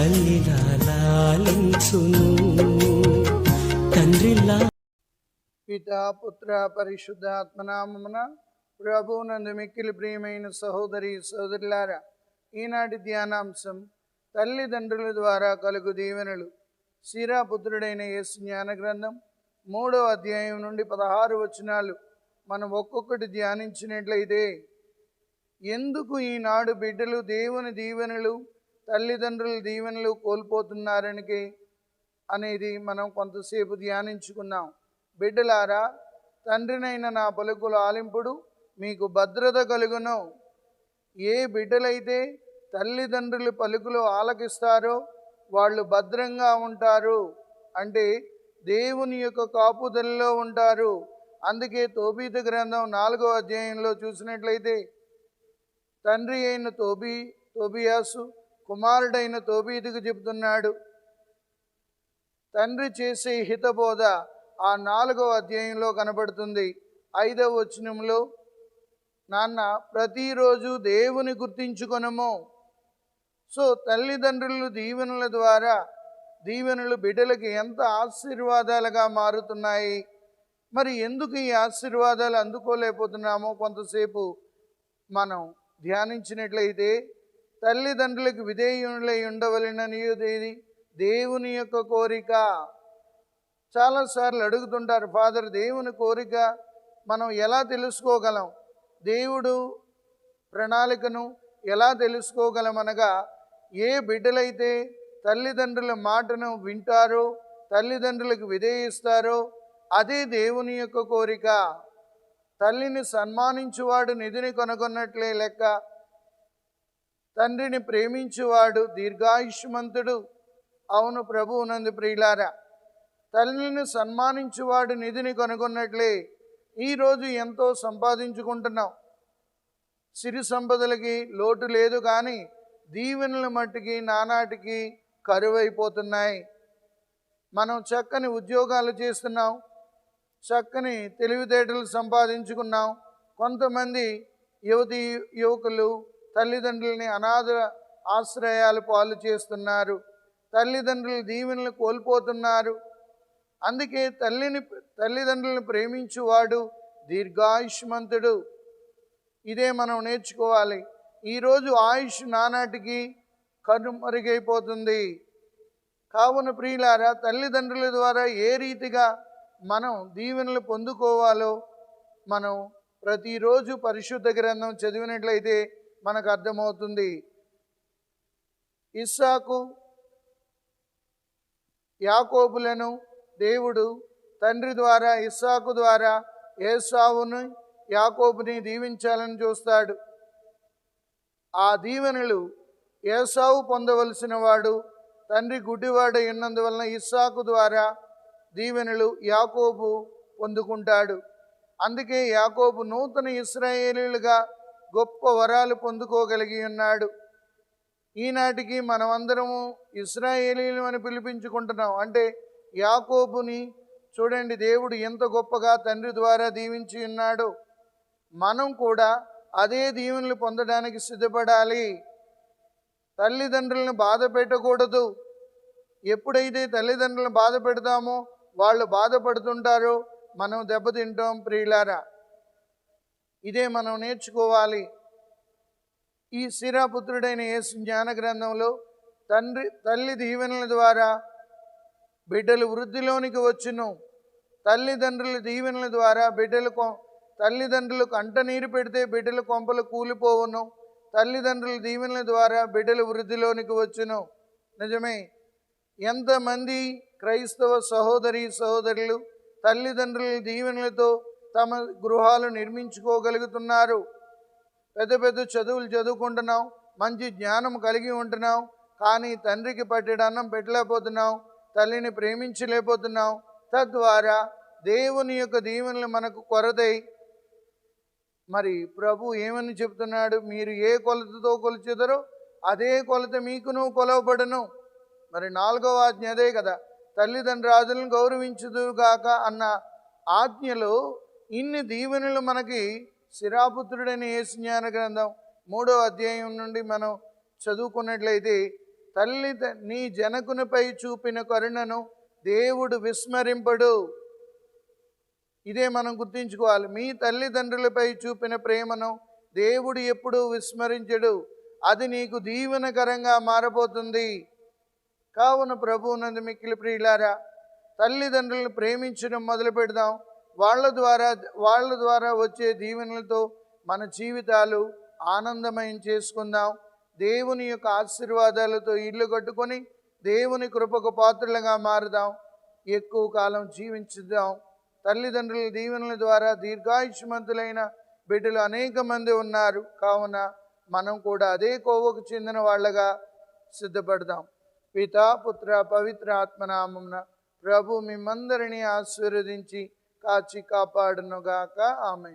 తల్లిలా లాలించును తండ్రిలా పిత పుత్ర పరిశుద్ధాత్మనామమున ప్రభువునందు మిక్కిలి ప్రియమైన సహోదరి సహోదరులారా ఈనాటి ధ్యానాంశం తల్లిదండ్రుల ద్వారా కలుగు దీవెనలు. శిరాపుత్రుడైన యేసు జ్ఞాన గ్రంథం మూడవ అధ్యాయం నుండి పదహారు వచనాలు మనం ఒక్కొక్కటి ధ్యానించినట్లయితే ఎందుకు ఈనాడు బిడ్డలు దేవుని దీవెనలు తల్లిదండ్రుల దీవెనలు కోల్పోతున్నారనికి అనేది మనం కొంతసేపు ధ్యానించుకున్నాం బిడ్డలారా తండ్రినైన నా పలుకుల ఆలింపుడు మీకు భద్రత కలుగును. ఏ బిడ్డలైతే తల్లిదండ్రులు పలుకులు ఆలకిస్తారో వాళ్ళు భద్రంగా ఉంటారు. అంటే దేవుని యొక్క కాపుదలలో ఉంటారు. అందుకే తోబీత గ్రంథం నాలుగో అధ్యాయంలో చూసినట్లయితే తండ్రి అయిన తోబీ తోబియాసు కుమారుడైన తోబీదుకు చెబుతున్నాడు. తండ్రి చేసే హితబోధ ఆ నాలుగవ అధ్యాయంలో కనబడుతుంది. ఐదవ వచనంలో నాన్న ప్రతిరోజు దేవుని గుర్తించుకొనము. సో తల్లిదండ్రులు దీవెనల ద్వారా దీవెనలు బిడ్డలకి ఎంత ఆశీర్వాదాలుగా మారుతున్నాయి. మరి ఎందుకు ఈ ఆశీర్వాదాలు అందుకోలేకపోతున్నామో కొంతసేపు మనం ధ్యానించినట్లయితే తల్లిదండ్రులకు విధేయులై ఉండవలననియుదేది దేవుని యొక్క కోరిక. చాలాసార్లు అడుగుతుంటారు ఫాదర్ దేవుని కోరిక మనం ఎలా తెలుసుకోగలం? దేవుడు ప్రణాళికను ఎలా తెలుసుకోగలమనగా ఏ బిడ్డలైతే తల్లిదండ్రుల మాటను వింటారో తల్లిదండ్రులకు విధేయిస్తారో అదే దేవుని యొక్క కోరిక. తల్లిని సన్మానించువాడు నిధిని కొనగొన్నట్లే లెక్క తండ్రిని ప్రేమించువాడు దీర్ఘాయుష్మంతుడు. అవును ప్రభువునందు ప్రియులారా తల్లిని సన్మానించువాడు నిధిని కనుగొన్నట్లే ఈరోజు ఎంతో సంపాదించుకుంటున్నాం. సిరి సంపదలకి లోటు లేదు కానీ దీవెనల మట్టికి నానాటికి కరువైపోతున్నాయి. మనం చక్కని ఉద్యోగాలు చేస్తున్నాం చక్కని తెలివితేటలు సంపాదించుకున్నాం. కొంతమంది యువతి యువకులు తల్లిదండ్రులని అనాథ ఆశ్రయాలు పాలు చేస్తున్నారు. తల్లిదండ్రుల దీవెనలు కోల్పోతున్నారు. అందుకే తల్లిని తల్లిదండ్రులను ప్రేమించువాడు దీర్ఘాయుష్మంతుడు. ఇదే మనం నేర్చుకోవాలి. ఈరోజు ఆయుష్ నానాటికి కనుమరుగైపోతుంది కావున ప్రియులారా తల్లిదండ్రుల ద్వారా ఏ రీతిగా మనం దీవెనలు పొందుకోవాలో మనం ప్రతిరోజు పరిశుద్ధ గ్రంథం చదివినట్లయితే మనకు అర్థమవుతుంది ఇస్సాకు యాకోబులను దేవుడు తండ్రి ద్వారా ఇస్సాకు ద్వారా ఏసావుని యాకోబుని దీవించాలని చూస్తాడు. ఆ దీవెనలు ఏసావు పొందవలసిన వాడు తండ్రి గుడ్డివాడై ఉన్నందువలన ఇస్సాకు ద్వారా దీవెనలు యాకోబు పొందుకుంటాడు. అందుకే యాకోబు నూతన ఇస్రాయేలీలుగా గొప్ప వరాలు పొందుకోగలిగి ఉన్నాడు. ఈనాటికి మనమందరము ఇస్రాయేలీలు అని పిలిపించుకుంటున్నాం. అంటే యాకోబుని చూడండి దేవుడు ఎంత గొప్పగా తండ్రి ద్వారా దీవించి ఉన్నాడు. మనం కూడా అదే దీవెనలు పొందడానికి సిద్ధపడాలి. తల్లిదండ్రులను బాధ పెట్టకూడదు. ఎప్పుడైతే తల్లిదండ్రులను బాధ పెడతామో వాళ్ళు బాధపడుతుంటారో మనం దెబ్బతింటాం ప్రియులారా. ఇదే మనం నేర్చుకోవాలి. ఈ శిరాపుత్రుడైన యేసు జ్ఞాన గ్రంథంలో తండ్రి తల్లి దీవెనల ద్వారా బిడ్డలు వృద్ధిలోనికి వచ్చును. తల్లిదండ్రుల దీవెనల ద్వారా బిడ్డలు కొ- తల్లిదండ్రులకు అంట నీరు పెడితే బిడ్డల కొంపలు కూలిపోవును. తల్లిదండ్రుల దీవెనల ద్వారా బిడ్డలు వృద్ధిలోనికి వచ్చును. నిజమే. ఎంతమంది క్రైస్తవ సహోదరి సహోదరులు తల్లిదండ్రుల దీవెనలతో తమ గృహాలు నిర్మించుకోగలుగుతున్నారు. పెద్ద పెద్ద చదువులు చదువుకుంటున్నాం మంచి జ్ఞానం కలిగి ఉంటున్నాం కానీ తండ్రికి పట్టెడు అన్నం పెట్టలేకపోతున్నాం తల్లిని ప్రేమించలేకపోతున్నాం తద్వారా దేవుని యొక్క దీవెనలు మనకు కొరతై మరి ప్రభు ఏమని చెప్తున్నాడు? మీరు ఏ కొలతతో కొలిచెదరో అదే కొలత మీకును కొలవబడను. మరి నాలుగవ ఆజ్ఞ అదే కదా తల్లిదండ్రులను గౌరవించుదురుగాక అన్న ఆజ్ఞలో ఇన్ని దీవెనలు మనకి శిరాపుత్రుడైన యేసు జ్ఞాన గ్రంథం మూడో అధ్యాయం నుండి మనం చదువుకున్నట్లయితే తల్లి నీ జనకునిపై చూపిన కరుణను దేవుడు విస్మరింపడు. ఇదే మనం గుర్తుంచుకోవాలి. మీ తల్లిదండ్రులపై చూపిన ప్రేమను దేవుడు ఎప్పుడూ విస్మరించడు. అది నీకు దీవెనకరంగా మారబోతుంది. కావున ప్రభువునందు మిక్కిలి ప్రియులారా తల్లిదండ్రులను ప్రేమించడం మొదలు పెడదాం వాళ్ళ ద్వారా వాళ్ళ ద్వారా వచ్చే దీవెనలతో మన జీవితాలు ఆనందమయం చేసుకుందాం. దేవుని యొక్క ఆశీర్వాదాలతో ఇల్లు కట్టుకొని దేవుని కృపకు పాత్రలుగా మారుదాం. ఎక్కువ కాలం జీవించుదాం. తల్లిదండ్రుల దీవెనల ద్వారా దీర్ఘాయుష్మంతులైన బిడ్డలు అనేక మంది ఉన్నారు. కావున మనం కూడా అదే కోవకు చెందిన వాళ్ళగా సిద్ధపడదాం. పితా పుత్ర పవిత్ర ఆత్మనామమున ప్రభు మిమ్మందరినీ ఆశీర్వదించి కాచి కాపాడునుగాక. ఆమె